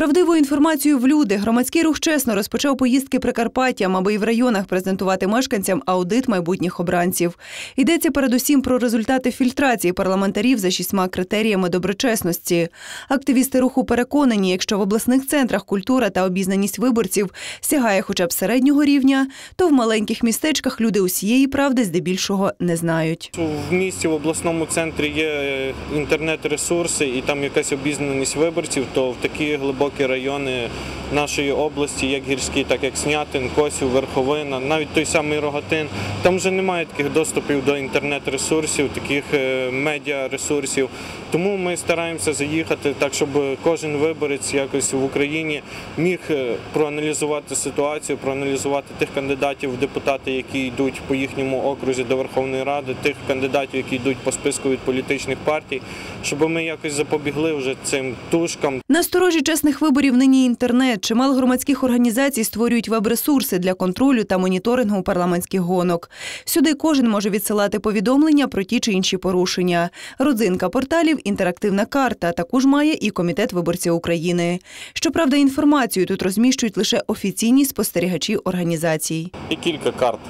Правдиву інформацію в люди громадський рух чесно розпочав поїздки Прикарпаттям, аби і в районах презентувати мешканцям аудит майбутніх обранців. Йдеться передусім про результати фільтрації парламентарів за шістьма критеріями доброчесності. Активісти руху переконані, якщо в обласних центрах культура та обізнаність виборців сягає хоча б середнього рівня, то в маленьких містечках люди усієї правди здебільшого не знають. В місті в обласному центрі є е, інтернет-ресурси і там якась обізнаність виборців, то в такі глибокі райони нашої області, як гірські, так як Снятин, Косів, Верховина, навіть той самий Рогатин, там вже немає таких доступів до інтернет-ресурсів, таких е, медіа-ресурсів. Тому ми стараємося заїхати так, щоб кожен виборець якось в Україні міг е, проаналізувати ситуацію, проаналізувати тих кандидатів в депутати, які йдуть по їхньому окрузі до Верховної Ради, тих кандидатів, які йдуть по списку від політичних партій, щоб ми якось запобігли вже цим тушкам. На сторожі чесних виборів нині інтернет. Чимало громадських організацій створюють веб-ресурси для контролю та моніторингу парламентських гонок. Сюди кожен може відсилати повідомлення про ті чи інші порушення. Родзинка порталів інтерактивна карта. Також має і комітет виборців України. Щоправда, інформацію тут розміщують лише офіційні спостерігачі організацій. Є кілька карт,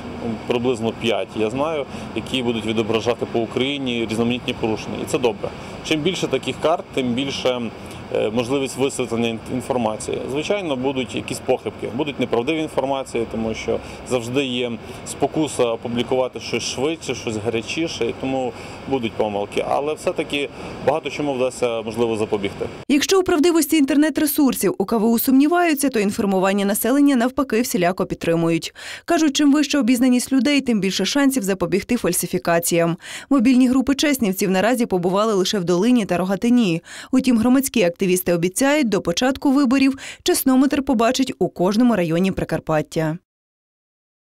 приблизно 5, я знаю, які будуть відображати по Україні різноманітні порушення. І це добре. Чим більше таких карт, тим більше можливість висвітлення інформації. Звичайно, будуть якісь похибки, будуть неправдиві інформації, тому що завжди є спокуса опублікувати щось швидше, щось гарячіше, і тому будуть помилки. Але все-таки багато чому вдасться можливо запобігти. Якщо у правдивості інтернет-ресурсів у КВУ сумніваються, то інформування населення навпаки всіляко підтримують. Кажуть, чим вища обізнаність людей, тим більше шансів запобігти фальсифікаціям. Мобільні групи чеснівців наразі побували лише в Долині та Рогатині. Утім, громадські активісти обіцяють, до початку виборів чеснометр побачить у кожному районі Прикарпаття.